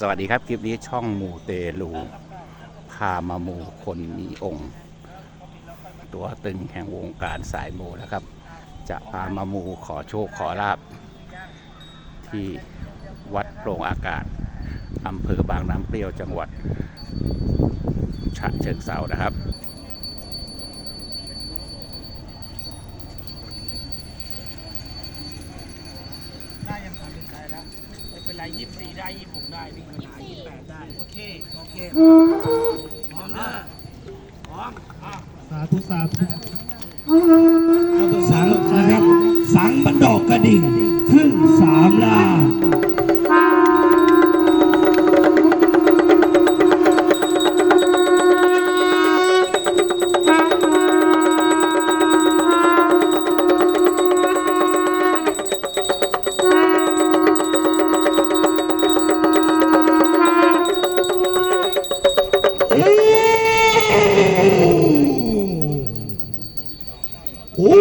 สวัสดีครับ คลิปนี้ช่องมูเตลูพามามูคนมีองค์ ตัวตึงแห่งวงการสายมูนะครับ จะพามามูขอโชคขอลาบ ที่วัดโปร่งอากาศอำเภอบางน้ำเปรี้ยวจังหวัดฉะเชิงเซานะครับได้ยังทำเป็นไรแล้ว เป็นไรยี่สิบสี่ได้ยี่สิบหกได้นี่ปัญหายี่สิบแปดได้โอเคโอเคพร้อมนะพร้อมอะสาธุสาธุสังนะครับสังบันดอกกระดิ่งขึ้นสามลา โอ้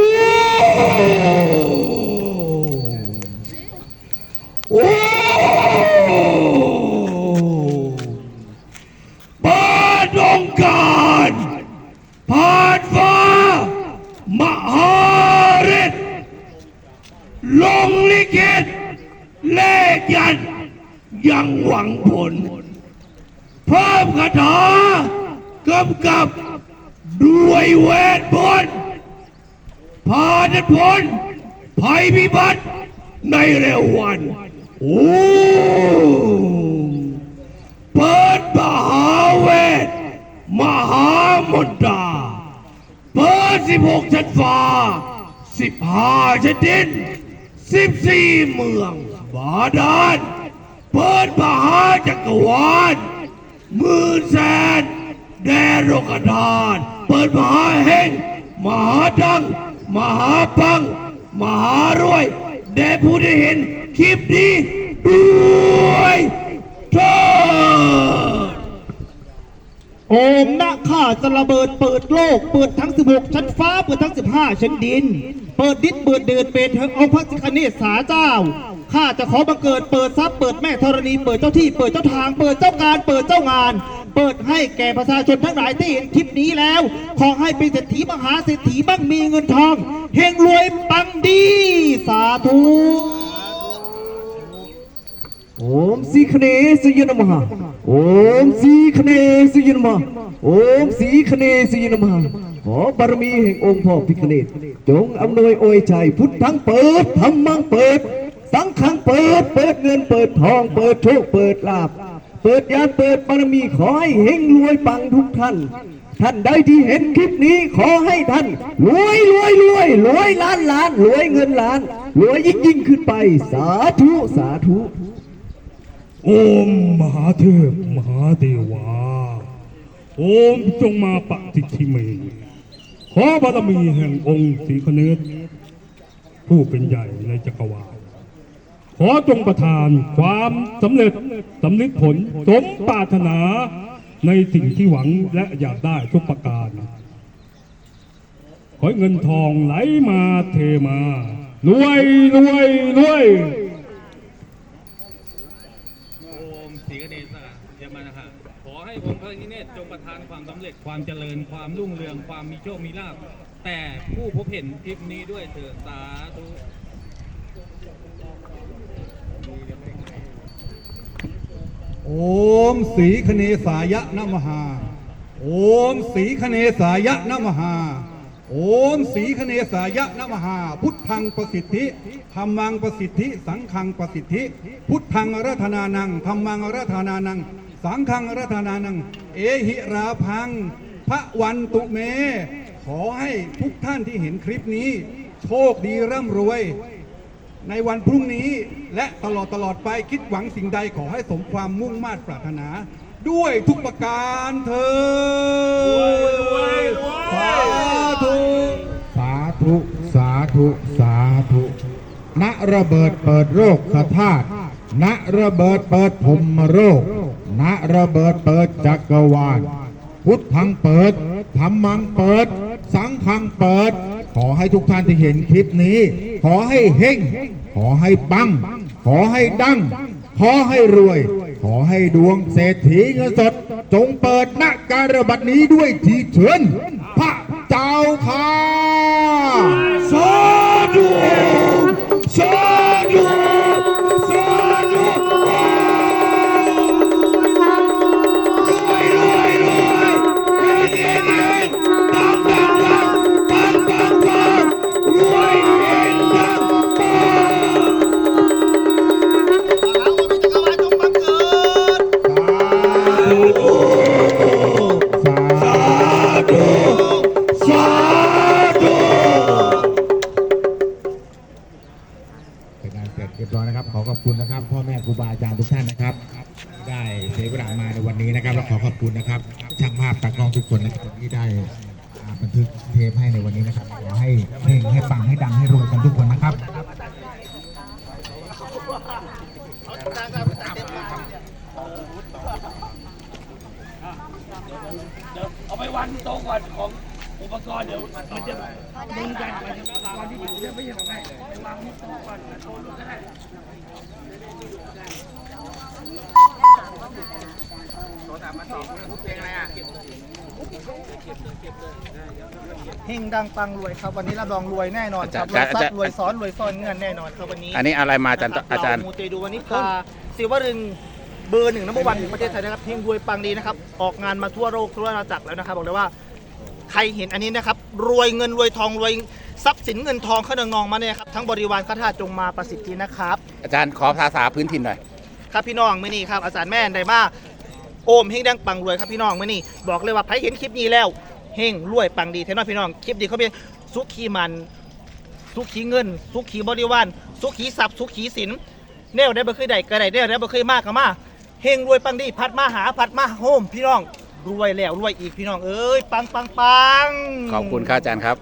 โอ้บาดองการผ่านฟ้ามหาฤทธิ์ลงลิขิตเลขยันยังหวังผลเพิ่มคาถากำกับด้วยเวทมนต์ พาดันพ้นภัยพิบัติในเร็ววันโอ้เปิดมหาเวทมหามนตาเปิดสิบหกชั้นฟ้าสิบห้าชั้นดินสิบสี่เมืองบาดาลเปิดมหาจักรวาลหมื่นแสนแดนโลกธาตุเปิดมหาเฮงมหาดัง มหาปัง มหารวยแด่ผู้ได้เห็นคลิปนี้ด้วยเถิดโอมนะข้าจะระเบิดเปิดโลก เปิดทั้ง 16 ชั้นฟ้า เปิดทั้ง 15 ชั้นดิน เปิดดินเปิดเดินเป็นทั้งองค์พระสิคเนศสาเจ้าข้าจะขอบังเกิดเปิดทรัพย์เปิดแม่ธรณีเปิดเจ้าที่เปิดเจ้าทางเปิดเจ้าการเปิดเจ้างาน เปิดให้แก่ประชาชนทั้งหลายที่เห็นคลิปนี้แล้ว ขอให้เป็นเศรษฐีมหาเศรษฐีบ้างมีเงินทองเฮงรวยปังดี สาธุโอมสีคเนสยนมหาโอมสีคเนสยนมหาโอมสีคเนสยนมหาขอบารมีแห่งองค์พ่อพิคเนตจงอำนวยโอวยใจพุทธังเปิดธรรมังเปิด สังฆังเปิด เปิดเงินเปิดทอง เปิดโชคเปิดลาภ เปิดยานเปิดบารมีขอให้เฮงรวยปังทุกท่าน ท่านใดที่เห็นคลิปนี้ขอให้ท่านรวยรวยรวยรวยล้านล้านรวยเงินล้านรวยยิ่งยิ่งขึ้นไป สาธุสาธุ โอมมหาเทพมหาเทวา โอมจงมาปฏิทิเมขอบารมีแห่งองค์ศรีคเนศผู้เป็นใหญ่ในจักรวาล ขอจงประทานความสำเร็จสำลิดผลสมปรารถนาในสิ่งที่หวังและอยากได้ทุกประการ ขอเงินทองไหลมาเทมารวยรวยรวยโอมศรีกเนศยามานะคะขอให้องค์พระนิเนศจงประทานความสำเร็จความเจริญความรุ่งเรืองความมีโชคมีลาภแต่ผู้พบเห็นคลิปนี้ด้วยเถิดสาธุ โอมสีคเนสายะนมหา โอมสีคเนสายะนมหา โอมสีคเนสายะนมหา พุทธังประสิทธิธรรมังประสิทธิ สังฆังประสิทธิ พุทธังรัธนานังธรรมังรัธนานัง สังฆังรัธนานัง เอหิราพังพระวันตุเม ขอให้ทุกท่านที่เห็นคลิปนี้ โชคดีร่ำรวย ในวันพรุ่งนี้และตลอดตลอดไปคิดหวังสิ่งใดขอให้สมความมุ่งมา่ปรารถนา ด้วยทุกประการเธอสาธุ สาธุ สาธุ สาธุณระเบิดเปิดโรคคธาตุณระเบิดเปิดพรหมโรคณระเบิดเปิดจักรวาล พุทธังเปิดธรรมังเปิด สังฆังเปิด ขอให้ทุกท่านที่เห็นคลิปนี้ ขอให้เฮงขอให้ปัง ขอให้ดัง ขอให้รวย ขอให้ดวงเศรษฐีเงินสด จงเปิดหน้าการบัดนี้ด้วยทีเถินพระเจ้าค่ะสาธุ คุณนะครับช่างภาพตากล้องทุกคนนะครับที่ได้บันทึกเทปให้ในวันนี้นะครับขอให้เพลงให้ปังให้ดังให้รวยกันทุกคนนะครับเอาไปวางที่โต๊ะก่อนของอุปกรณ์เดี๋ยวมันจะดึงกันมันจะวางที่อยู่จะไม่ใช่ของไหนไปวางที่โต๊ะก่อนโต๊ะก็ได้ เฮงดังปังรวยครับวันนี้รับรองรวยแน่นอนครับรอาวยจารย์ซับรวยซ้อนรวยซ้อนเงินแน่นอนครับวันนี้อันนี้อะไรมาอาจารย์นะครับอาจารย์เมูเตดูวันนี้พาศิวรึงเบอร์หนึ่งนัมเบอร์วันของประเทศไทยนะครับเฮงรวยปังดีนะครับออกงานมาทั่วโลกทั่วอาณาจักรแล้วนะครับบอกเลยว่าใครเห็นอันนี้นะครับรวยเงินรวยทองรวยทรัพย์สินเงินทองเข้าเนืองนองมาเนี่ยครับทั้งบริวารข้าทาสจงมาประสิทธินะครับ อาจารย์ขอภาษาพื้นถิ่นหน่อยครับพี่น้องมื่อนี้ครับอาจารย์แม่นได้มา โอมเฮงดังปังรวยครับพี่น้องมื่อนี้บอกเลยว่าใครเห็นคลิปนี้แล้วเฮงรวยปังดีแท้น้อยพี่น้องคลิปดีเขาเป็นสุขีมัน สุขีเงิน สุขีบริวารสุขีทรัพย์สุขีสินแนวได้บ่เคยได้ก็ได้แนวได้บ่เคยมากก็มาเฮงรวยปังดีพัดมาหาพัดมาโฮมพี่น้องรวยแล้วรวยอีกพี่น้องเอ้ยปังปังปังขอบคุณครับอาจารย์ครับ